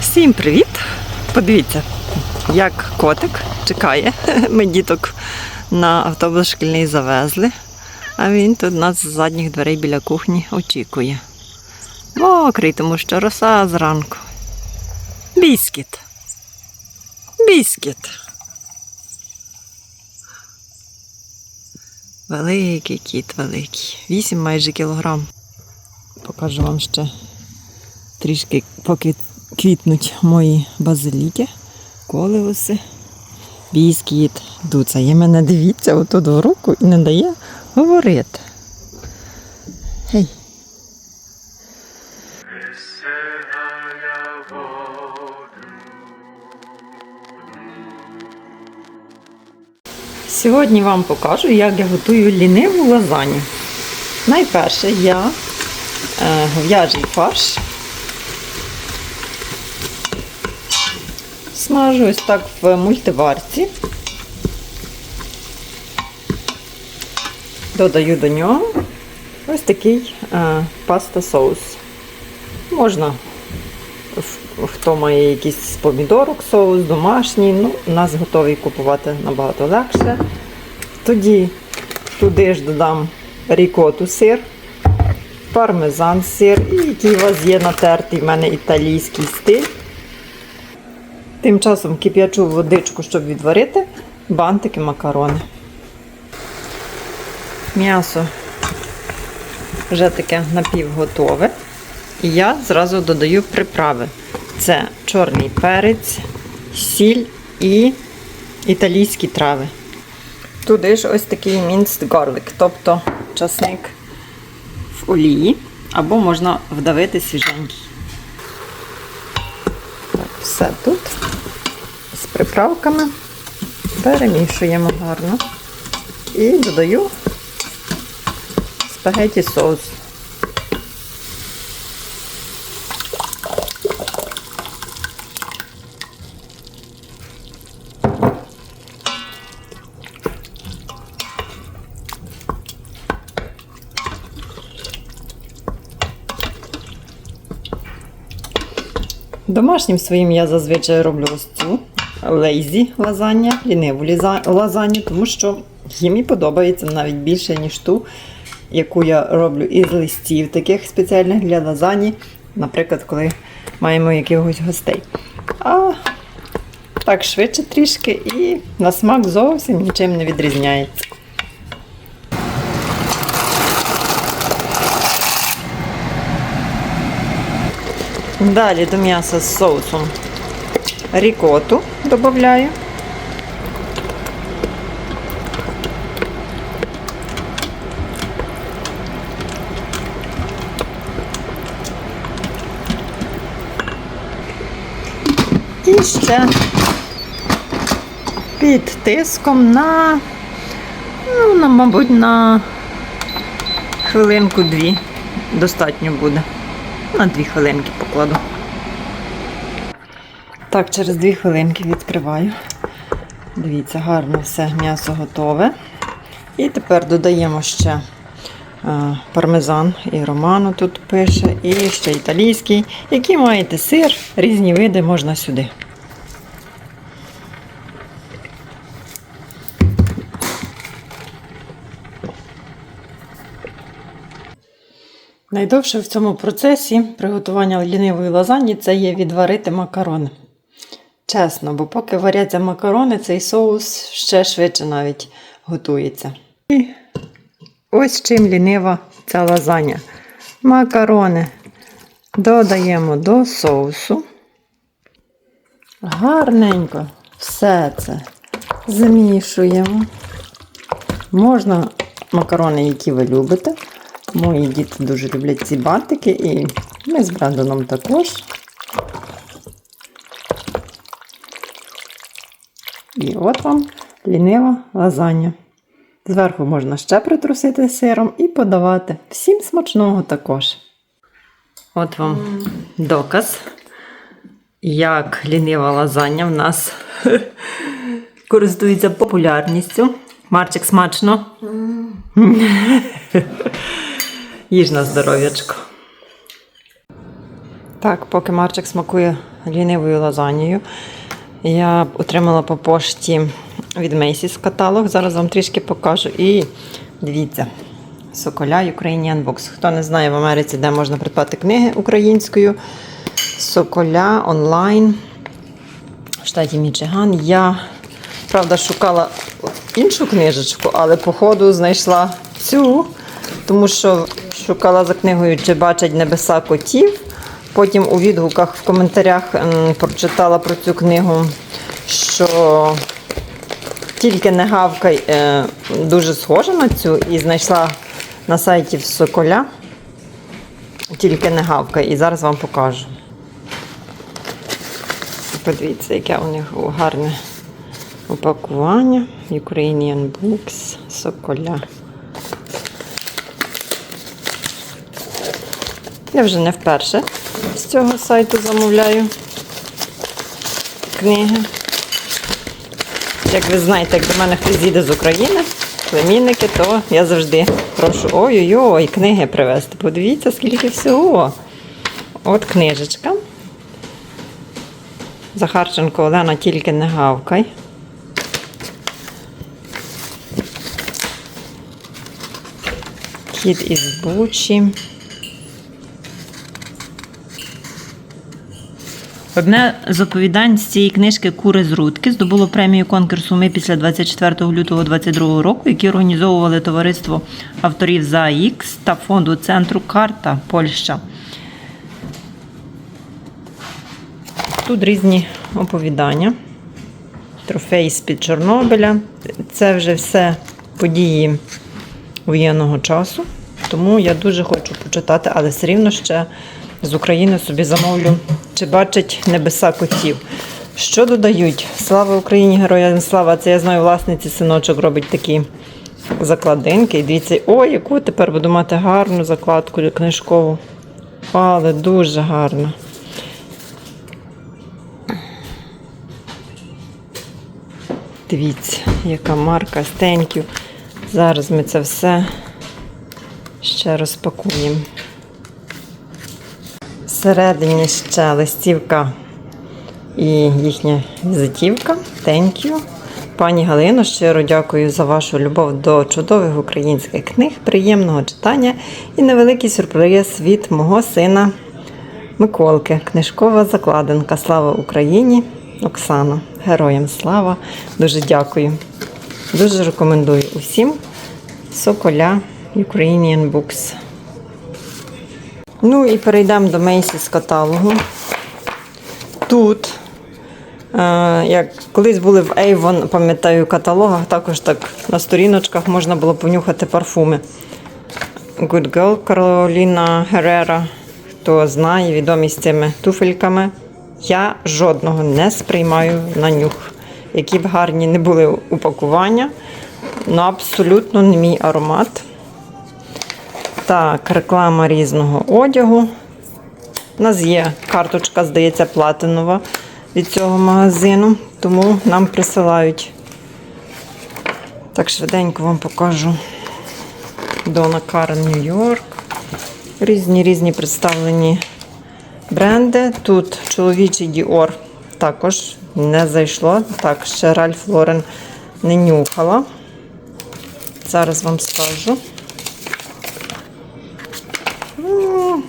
Всім привіт! Подивіться, як котик чекає. Ми діток на автобус шкільний завезли, а він тут нас з задніх дверей біля кухні очікує. Мокрий, тому що роса зранку. Біскіт. Біскіт. Великий кіт, великий. Вісім майже кілограм. Покажу вам ще трішки, поки квітнуть мої базиліки, колеуси, біскіт. Дуца є мене дивіться отут в руку і не дає говорити. Гей. Сьогодні вам покажу, як я готую ліниву лазанью. Найперше я е, говяжий фарш Смажу ось так в мультиварці. Додаю до нього ось такий е, паста соус. Можна, хто має якийсь помідорок соус, домашній, ну, у нас готовий купувати набагато легше. Тоді туди ж додам рікоту сир, пармезан сир, і який у вас є натертий, в мене італійський стиль. Тим часом кип'ячу водичку, щоб відварити бантики макарони. М'ясо вже таке напівготове. І я зразу додаю приправи. Це чорний перець, сіль і італійські трави. Туди ж ось такий minced garlic, тобто часник в олії, або можна вдавити свіженький. Все тут. З приправками. Перемішуємо гарно. І додаю спагеті соус. Домашнім своїм я зазвичай роблю ось цю лейзі лазання, ліниву лазанью, тому що їм і подобається навіть більше, ніж ту, яку я роблю із листів, таких спеціальних для лазані, наприклад, коли маємо якихось гостей. А так швидше трішки і на смак зовсім нічим не відрізняється. Далі до м'яса з соусом рікоту додаю. І ще під тиском на, ну, на, мабуть, на хвилинку-дві достатньо буде. На дві хвилинки покладу. Так, через дві хвилинки відкриваю. Дивіться, гарно все м'ясо готове. І тепер додаємо ще е, пармезан і романо тут пише, і ще італійський. Який маєте сир, різні види можна сюди. Найдовше в цьому процесі приготування лінивої лазаньї це є відварити макарони. Чесно, бо поки варяться макарони, цей соус ще швидше навіть готується. І ось чим лінива ця лазанья. Макарони додаємо до соусу. Гарненько все це змішуємо. Можна макарони, які ви любите. Мої діти дуже люблять ці бантики, і ми з Брендоном також. І от вам лінива лазанья. Зверху можна ще притрусити сиром і подавати. Всім смачного також. От вам доказ, як лінива лазанья в нас користується популярністю. Марчик смачно. Їж на здоров'ячко. Так, поки Марчик смакує лінивою лазаньєю, я отримала по пошті від Macy's каталог. Зараз вам трішки покажу. І дивіться, Соколя Ukrainian Box. Хто не знає в Америці, де можна придбати книги українською. Соколя онлайн в штаті Мічиган. Я, правда, шукала іншу книжечку, але по ходу знайшла цю, тому що шукала за книгою Чи бачать небеса котів. Потім у відгуках в коментарях прочитала про цю книгу, що тільки не гавкай е, дуже схожа на цю і знайшла на сайті в Соколя. Тільки не гавкай. І зараз вам покажу. Подивіться, яке у них гарне упакування. Ukrainian Books, Соколя. Я вже не вперше з цього сайту замовляю книги. Як ви знаєте, як до мене хтось їде з України, племінники, то я завжди прошу ой-ой-ой, книги привезти. Подивіться, скільки всього. От книжечка. Захарченко Олена, тільки не гавкай. Кіт із Бучі. Одне з оповідань з цієї книжки Кури з Рудки здобуло премію конкурсу Ми після 24 лютого 2022 року, які організовували товариство авторів ЗАІК та фонду центру Карта Польща. Тут різні оповідання. Трофей з-під Чорнобиля. Це вже все події воєнного часу. Тому я дуже хочу почитати, але все рівно ще з України собі замовлю, чи бачать небеса котів. Що додають? Слава Україні, героям слава! Це я знаю, власниці синочок робить такі закладинки. І дивіться, ой, яку тепер буду мати гарну закладку книжкову. Але дуже гарна. Дивіться, яка марка стеньків. Зараз ми це все ще розпакуємо. Всередині ще листівка і їхня візитівка. Thank you. Пані Галино, щиро дякую за вашу любов до чудових українських книг, приємного читання і невеликий сюрприз від мого сина Миколки. Книжкова закладинка. Слава Україні! Оксана. Героям слава. Дуже дякую. Дуже рекомендую усім. Соколя Ukrainian Books. Ну і перейдемо до Macy's каталогу. Тут, е, як колись були в Avon, пам'ятаю, каталогах, також так на сторіночках можна було понюхати парфуми. Good Girl Кароліна Герера. Хто знає, відомі з цими туфельками. Я жодного не сприймаю на нюх. Які б гарні не були упакування, але абсолютно не мій аромат. Так, реклама різного одягу. У нас є карточка, здається, платинова від цього магазину, тому нам присилають. Так, швиденько вам покажу. Дона Карен Нью-Йорк. Різні різні представлені бренди. Тут чоловічий Dior також не зайшло. Так, ще Ральф Лорен не нюхала. Зараз вам скажу.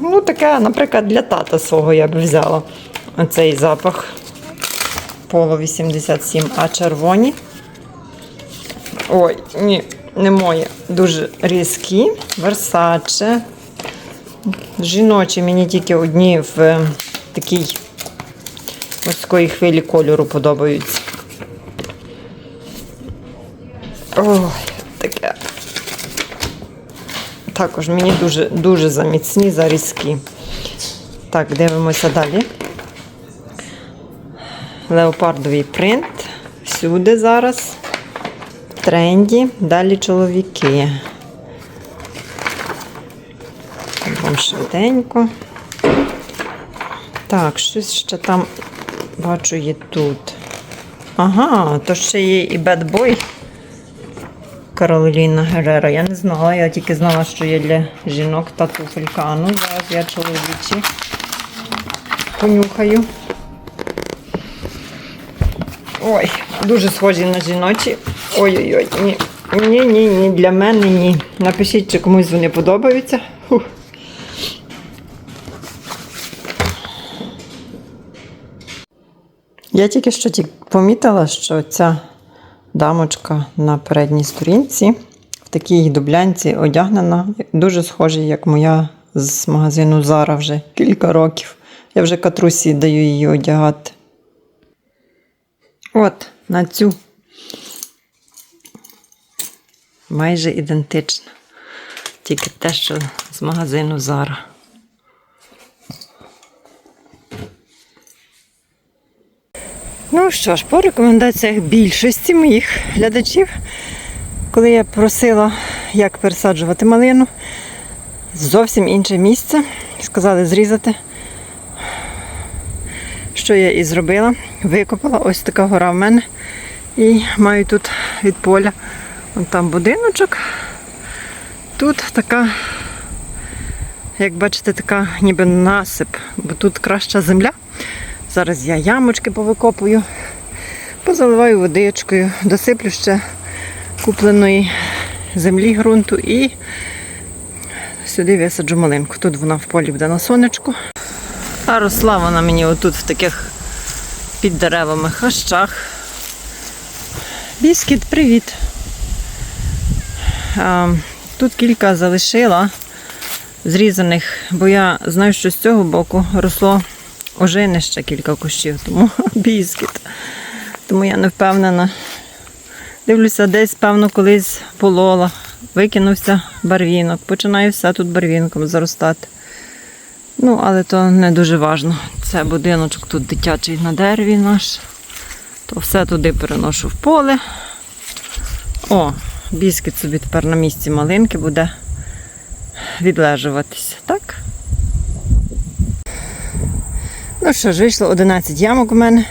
Ну, таке, наприклад, для тата свого я б взяла оцей запах Поло 87, а червоні. Ой, ні, не моє. Дуже різкі. Версаче. Жіночі мені тільки одні в е, такій морської хвилі кольору подобаються. Також мені дуже, дуже заміцні, зарізкі. Так, дивимося далі. Леопардовий принт. Всюди зараз. Тренді. Далі чоловіки. Вам швиденько. Так, щось ще там бачу є тут. Ага, то ще є і Boy Кароліна Герера. Я не знала, я тільки знала, що є для жінок та туфелька. Ну, зараз я чоловічі. понюхаю. Ой, дуже схожі на жіночі. Ой-ой-ой, ні. Ні, ні, ні, для мене ні. Напишіть, чи комусь вони подобаються. Я тільки що помітила, що ця дамочка на передній сторінці в такій дублянці одягнена, дуже схожа, як моя з магазину Зара вже кілька років. Я вже катрусі даю її одягати. От, на цю. Майже ідентична. Тільки те, що з магазину Зара. Ну що ж, по рекомендаціях більшості моїх глядачів, коли я просила, як пересаджувати малину, зовсім інше місце. Сказали зрізати. Що я і зробила. Викопала ось така гора в мене. І маю тут від поля. Вон там будиночок. Тут така, як бачите, така ніби насип, бо тут краща земля. Зараз я ямочки повикопую, позаливаю водичкою, досиплю ще купленої землі ґрунту і сюди висаджу малинку. Тут вона в полі буде на сонечку. А росла вона мені отут в таких під деревами хащах. Біскіт, привіт. Тут кілька залишила зрізаних, бо я знаю, що з цього боку росло ожини ще кілька кущів, тому біскіт. Тому я не впевнена. Дивлюся, десь, певно, колись полола. Викинувся барвінок. Починаю все тут барвінком заростати. Ну, але то не дуже важно. Це будиночок тут дитячий на дереві наш. То все туди переношу в поле. О, біскіт собі тепер на місці малинки буде відлежуватися, так? Ну що ж, вийшло 11 ямок у мене.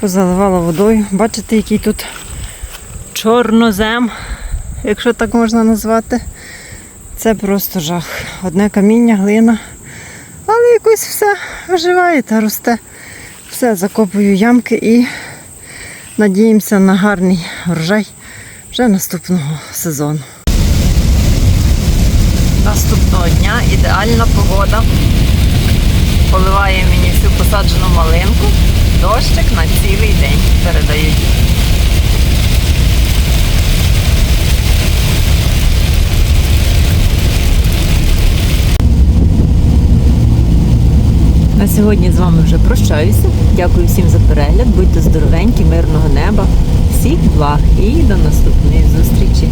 Позаливала водою. Бачите, який тут чорнозем, якщо так можна назвати. Це просто жах. Одне каміння, глина. Але якось все оживає та росте. Все, закопую ямки і надіємося на гарний врожай вже наступного сезону. Наступного дня ідеальна погода. Поливає мені всю посаджену малинку. Дощик на цілий день передають. На сьогодні з вами вже прощаюся. Дякую всім за перегляд. Будьте здоровенькі, мирного неба, всіх благ і до наступної зустрічі.